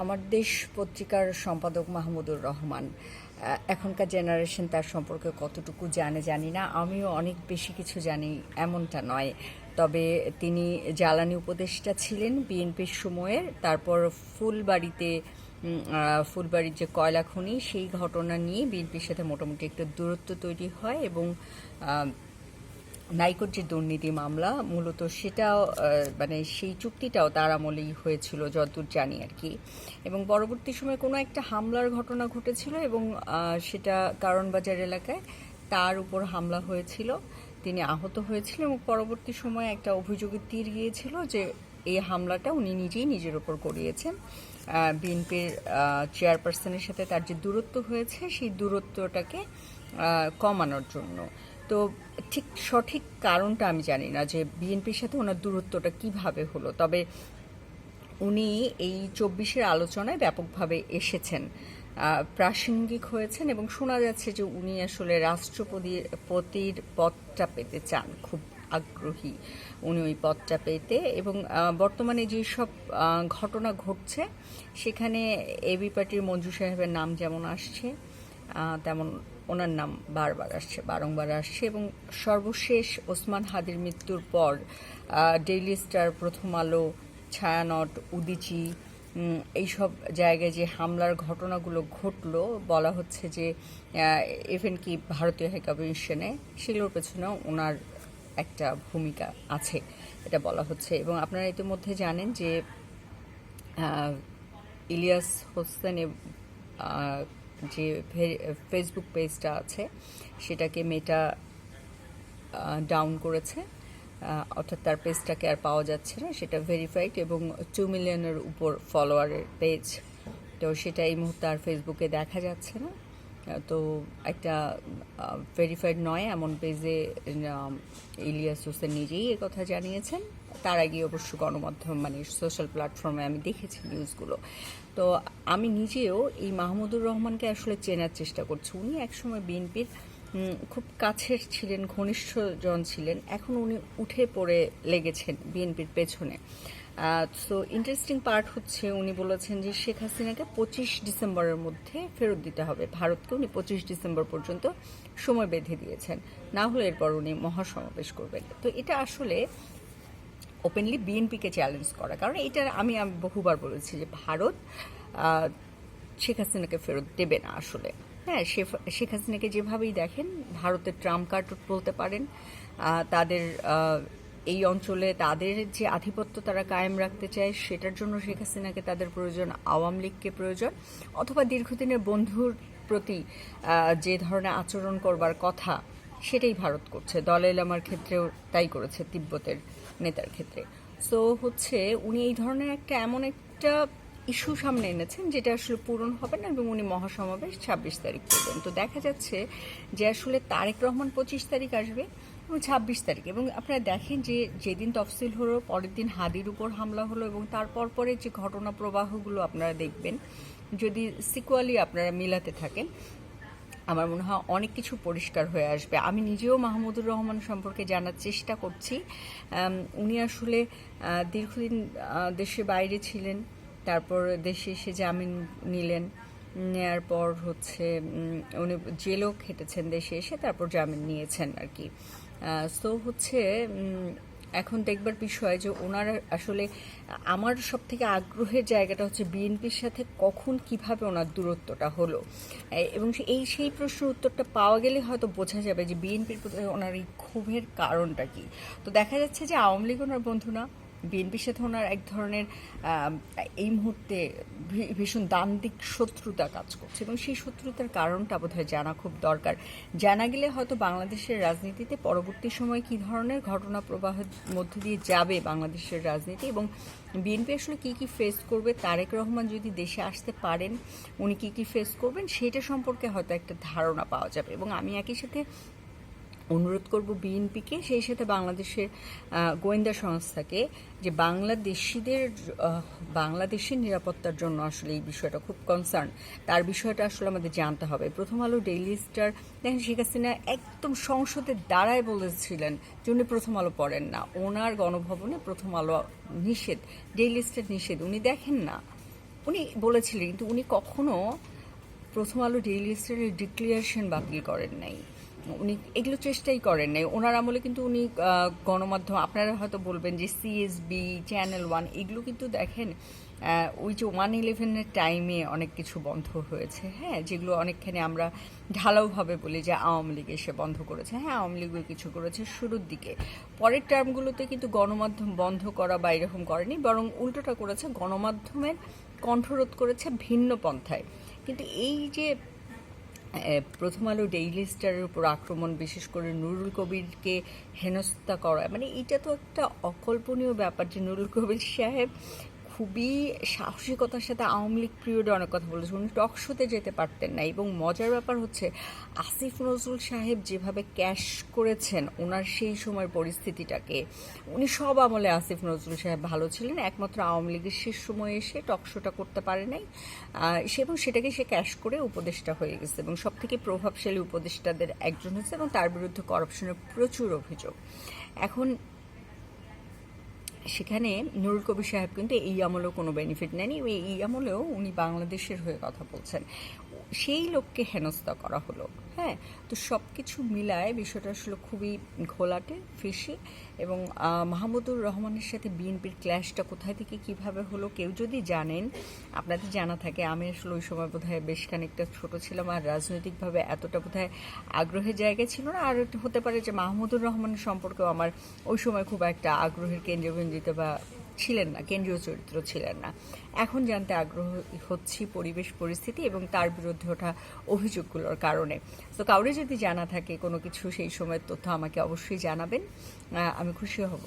আমার দেশ পত্রিকার সম্পাদক মাহমুদুর রহমান এখনকার জেনারেশন তার সম্পর্কে কতটুকু জানে জানি না, আমিও অনেক বেশি কিছু জানি এমনটা নয়। তবে তিনি জ্বালানি উপদেষ্টা ছিলেন বিএনপির সময়ের তারপর ফুলবাড়িতে ফুলবাড়ির যে কয়লা খনি, সেই ঘটনা নিয়ে বিএনপির সাথে মোটামুটি একটা দূরত্ব তৈরি হয় এবং নাইকোর যে দুর্নীতি মামলা, মূলত সেটাও মানে সেই চুক্তিটাও তার আমলেই হয়েছিল যতদূর জানি আর কি। এবং পরবর্তী সময় কোনো একটা হামলার ঘটনা ঘটেছিল এবং সেটা কারণবাজার এলাকায় তার উপর হামলা হয়েছিল। তিনি আহত হয়েছিলেন এবং পরবর্তী সময়ে একটা অভিযোগের তীর গিয়েছিল যে এই হামলাটা উনি নিজেই নিজের ওপর করিয়েছেন। বিএনপির চেয়ারপারসনের সাথে তার যে দূরত্ব হয়েছে, সেই দূরত্বটাকে কমানোর জন্য। তো ঠিক সঠিক কারণটা আমি জানি না যে বিএনপির সাথে ওনার দূরত্বটা কীভাবে হলো। তবে উনি এই চব্বিশের আলোচনায় ব্যাপকভাবে এসেছেন। প্রাসঙ্গিক হয়েছেন এবং শোনা যাচ্ছে যে উনি আসলে রাষ্ট্রপতির পতির পদটা পেতে চান, খুব আগ্রহী উনি ওই পদটা পেতে এবং বর্তমানে যেসব ঘটনা ঘটছে, সেখানে এবি পার্টির মঞ্জু সাহেবের নাম যেমন আসছে তেমন ওনার নাম বারবার আসছে, বারংবার আসছে এবং সর্বশেষ ওসমান হাদির মৃত্যুর পর ডেইলি স্টার প্রথম আলো, ছায়ানট, উদিচি এইসব জায়গায় যে হামলার ঘটনাগুলো ঘটলো, বলা হচ্ছে যে ইভেন কি ভারতীয় হাইকমিশনে, সেগুলোর পেছনেও ওনার একটা ভূমিকা আছে, এটা বলা হচ্ছে। এবং আপনারা ইতিমধ্যে জানেন যে ইলিয়াস হোসেন যে ফেসবুক পেজটা আছে, সেটাকে মেটা ডাউন করেছে। অর্থাৎ তার পেজটাকে আর পাওয়া যাচ্ছে না, সেটা ভেরিফাইড এবং টু মিলিয়নের উপর ফলোয়ারের পেজ তো সেটা এই মুহূর্তে আর ফেসবুকে দেখা যাচ্ছে না। তো একটা ভেরিফাইড নয়, এমন পেজে ইলিয়াস হোসেন নিজেই কথা জানিয়েছেন। তার আগে অবশ্য গণমাধ্যম মানে সোশ্যাল প্ল্যাটফর্মে আমি দেখেছি নিউজগুলো তো আমি নিজেও এই মাহমুদুর রহমানকে আসলে চেনার চেষ্টা করছি। উনি একসময় বিএনপির খুব কাছের ছিলেন, ঘনিষ্ঠজন ছিলেন। এখন উনি উঠে পড়ে লেগেছেন বিএনপির পেছনে। সো ইন্টারেস্টিং পার্ট হচ্ছে, উনি বলেছেন যে শেখ হাসিনাকে পঁচিশ ডিসেম্বরের মধ্যে ফেরত দিতে হবে। ভারতকে উনি পঁচিশ ডিসেম্বর পর্যন্ত সময় বেঁধে দিয়েছেন। না হলে এরপর উনি মহাসমাবেশ করবেন। তো এটা আসলে ওপেনলি বিএনপিকে চ্যালেঞ্জ করা। কারণ এটা আমি আমি বহুবার বলেছি যে ভারত শেখ হাসিনাকে ফেরত দেবে না আসলে। হ্যাঁ শেখ হাসিনাকে যেভাবেই দেখেন, ভারতের ট্রাম্প কার্ড বলতে পারেন তাদের এই অঞ্চলে তাদের যে আধিপত্য তারা কায়েম রাখতে চায়, সেটার জন্য শেখ হাসিনাকে তাদের প্রয়োজন, আওয়ামী লীগকে প্রয়োজন, অথবা দীর্ঘদিনের বন্ধুর প্রতি যে ধরনের আচরণ করবার কথা, সেটাই ভারত করছে। দলাই লামার ক্ষেত্রেও তাই করেছে, তিব্বতের নেতার ক্ষেত্রে। সো হচ্ছে, উনি এই ধরনের একটা, এমন একটা ইস্যু সামনে এনেছেন, যেটা আসলে পূরণ হবে না এবং উনি মহাসমাবেশ ছাব্বিশ তারিখ করবেন। তো দেখা যাচ্ছে যে আসলে তারেক রহমান পঁচিশ তারিখ আসবে এবং ছাব্বিশ তারিখ। এবং আপনারা দেখেন যে যেদিন তফসিল হলো, পরের দিন হাদির উপর হামলা হলো এবং তারপর পরে যে ঘটনা প্রবাহগুলো আপনারা দেখবেন, যদি সিকুয়ালি আপনারা মিলাতে থাকেন, আমার মনে হয় অনেক কিছু পরিষ্কার হয়ে আসবে। আমি নিজেও মাহমুদুর রহমান সম্পর্কে জানার চেষ্টা করছি। উনি আসলে দীর্ঘদিন দেশে বাইরে ছিলেন। তারপর দেশে এসে জামিন নিলেন। নেয়ার পর হচ্ছে উনি জেলও খেটেছেন দেশে এসে, তারপর জামিন নিয়েছেন আর কি। সো হচ্ছে এখন দেখবার বিষয় যে ওনার আসলে, আমার সব থেকে আগ্রহের জায়গাটা হচ্ছে বিএনপির সাথে কখন কীভাবে ওনার দূরত্বটা হলো। এবং এই সেই প্রশ্নের উত্তরটা পাওয়া গেলে হয়তো বোঝা যাবে যে বিএনপির প্রতি ওনার এই ক্ষোভের কারণটা কি। তো দেখা যাচ্ছে যে আওয়ামী লীগ ওনার বন্ধু না। বিএনপির সাথে ওনার এক ধরনের এই মুহূর্তে ভীষণ দান্দিক শত্রুতা কাজ করছে এবং সেই শত্রুতার কারণটা বোধহয় জানা খুব দরকার। জানা গেলে হয়তো বাংলাদেশের রাজনীতিতে পরবর্তী সময় কী ধরনের ঘটনা প্রবাহের মধ্য দিয়ে যাবে বাংলাদেশের রাজনীতি এবং বিএনপি আসলে কী কী ফেস করবে, তারেক রহমান যদি দেশে আসতে পারেন, উনি কী কী ফেস করবেন, সেটা সম্পর্কে হয়তো একটা ধারণা পাওয়া যাবে এবং আমি একই সাথে অনুরোধ করব বিএনপিকে, সেই সাথে বাংলাদেশের গোয়েন্দা সংস্থাকে যে বাংলাদেশিদের বাংলাদেশের নিরাপত্তার জন্য আসলে এই বিষয়টা খুব কনসার্ন তার বিষয়টা আসলে আমাদের জানতে হবে। প্রথম আলো ডেইলি স্টার দেখেন শেখ হাসিনা একদম সংসদের দ্বারাই বলেছিলেন যে উনি প্রথম আলো পড়েন না। ওনার গণভবনে প্রথম আলো নিষেধ ডেইলি স্টার নিষেধ। উনি দেখেন না। উনি বলেছিলেন, কিন্তু উনি কখনো প্রথম আলো ডেইলি স্টারের ডিক্লিয়ারেশন বাতিল করেন নাই। উনি এগুলো চেষ্টাই করেন নাই। ওনার আমলে কিন্তু উনি গণমাধ্যম, আপনারা হয়তো বলবেন যে সিএসবি চ্যানেল ওয়ান এগুলো কিন্তু দেখেন ওই যে ওয়ান ইলেভেনের টাইমে অনেক কিছু বন্ধ হয়েছে। হ্যাঁ যেগুলো অনেকখানি আমরা ঢালাওভাবে বলি যে আওয়ামী লীগ এসে বন্ধ করেছে। হ্যাঁ আওয়ামী লীগও কিছু করেছে শুরুর দিকে। পরের টার্মগুলোতে কিন্তু গণমাধ্যম বন্ধ করা বা এরকম করেনি, বরং উল্টোটা করেছে, গণমাধ্যমের কণ্ঠরোধ করেছে ভিন্ন পন্থায়। কিন্তু এই যে প্রথম আলো ডেইলি স্টারের উপর আক্রমণ, বিশেষ করে নুরুল কবিরকে হেনস্থা করা মানে এটা তো একটা অকল্পনীয় ব্যাপার যে নুরুল কবির সাহেব খুবই সাহসিকতার সাথে আওয়ামী লীগ পিরিয়ডে অনেক কথা বলেছে। উনি টক শোতে যেতে পারতেন না এবং মজার ব্যাপার হচ্ছে, আসিফ নজরুল সাহেব যেভাবে ক্যাশ করেছেন ওনার সেই সময়ের পরিস্থিতিটাকে, উনি সব আমলে আসিফ নজরুল সাহেব ভালো ছিলেন। একমাত্র আওয়ামী লীগের শেষ সময়ে এসে টক শোটা করতে পারে নাই। সে এবং সেটাকে সে ক্যাশ করে উপদেষ্টা হয়ে গেছে এবং সব থেকে প্রভাবশালী উপদেষ্টাদের একজন হয়েছে এবং তার বিরুদ্ধে করাপশনের প্রচুর অভিযোগ। এখন সেখানে নুরুল কবির সাহেব কিন্তু এই আমলেও কোনো বেনিফিট নেয়নি। এই আমলেও উনি বাংলাদেশের হয়ে কথা বলছেন। সেই লোককে হেনস্থা করা হলো হ্যাঁ? তো সব কিছু মিলায় বিষয়টা আসলে খুবই ঘোলাটে ফিসি এবং মাহমুদুর রহমানের সাথে বিএনপির ক্ল্যাশটা কোথায় থেকে কীভাবে হলো কেউ যদি জানেন, আপনাদের জানা থাকে, আমি আসলে ওই সময় বোধহয় বেশ খানিকটা ছোট ছিলাম আর রাজনৈতিকভাবে এতটা বোধহয় আগ্রহের জায়গা ছিল না। আর হতে পারে যে মাহমুদুর রহমানের সম্পর্কেও আমার ওই সময় খুব একটা আগ্রহের কেন্দ্রবিন্দুতে বা ছিলেন না, কেন্দ্রীয় চরিত্র ছিলেন না। এখন জানতে আগ্রহ হচ্ছি পরিবেশ, পরিস্থিতি এবং তার বিরুদ্ধে ওঠা অভিযোগগুলোর কারণে। তো কাউরে যদি জানা থাকে কোনো কিছু, সেই সময়ের তথ্য আমাকে অবশ্যই জানাবেন। আমি খুশি হব।